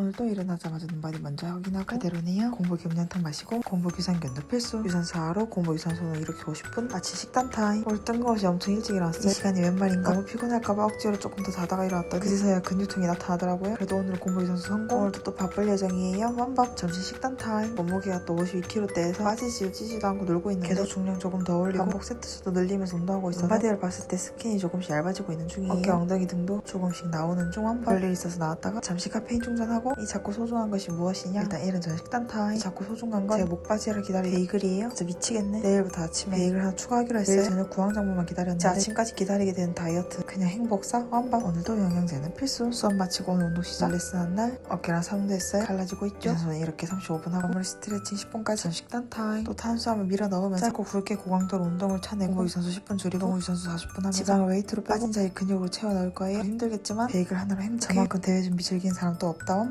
오늘 또 일어나자마자 눈바디 먼저 확인하고 그대로네요. 공복 겸양탕 마시고 공복 유산균도 필수. 유산소 하루 공복 유산소는 이렇게 50분. 아침 식단 타임. 오늘 뜬금없이 엄청 일찍 일어났어요. 이 시간이 웬 말인가. 너무 피곤할까봐 억지로 조금 더 자다가 일어났더니 그제서야 근육통이 나타나더라고요. 그래도 오늘 공복 유산소 성공. 오늘도 또 바쁠 예정이에요. 완밥 점심 식단 타임. 몸무게가 또 52kg대에서 빠지지도 찌지도 않고 놀고 있는데 계속 중량 조금 더 올리고 반복 세트 수도 늘리면서 운동하고 있어서 바디를 봤을 때 스킨이 조금씩 얇아지고 있는 중이에요. 어깨 엉덩이 등도 조금씩 나오는 중 완밥. 별일 있어서 나왔다가 잠시 카페인 충전하고 이 자꾸 소중한 것이 무엇이냐? 일단 이른 저녁 식단 타임. 자꾸 소중한 건 제 목바지를 기다리는 베이글이에요. 진짜 미치겠네. 내일부터 아침에 베이글 하나 추가하기로 했어요. 내일 저녁 구황장부만 기다렸는데 아침까지 기다리게 되는 다이어트 그냥 행복사 완밥. 오늘도 영양제는 필수. 수업 마치고 오늘 운동 시작. 레슨 한날 어깨랑 삼도 했어요. 갈라지고 있죠. 저는 이렇게 35분 하고 마무리 스트레칭 10분까지 전 식단 타임. 또 탄수화물 밀어 넣으면서 짧고 굵게 고강도로 운동을 차내고 공복 유산소 10분 줄이고 공복 유산소 40분 하면서 지방을 웨이트로 빠진 자리 근육으로 채워 넣을 거예요. 힘들겠지만 베이글 하나로 행복해. 저만큼 대회 준비 즐긴 사람 또 없다 완밥.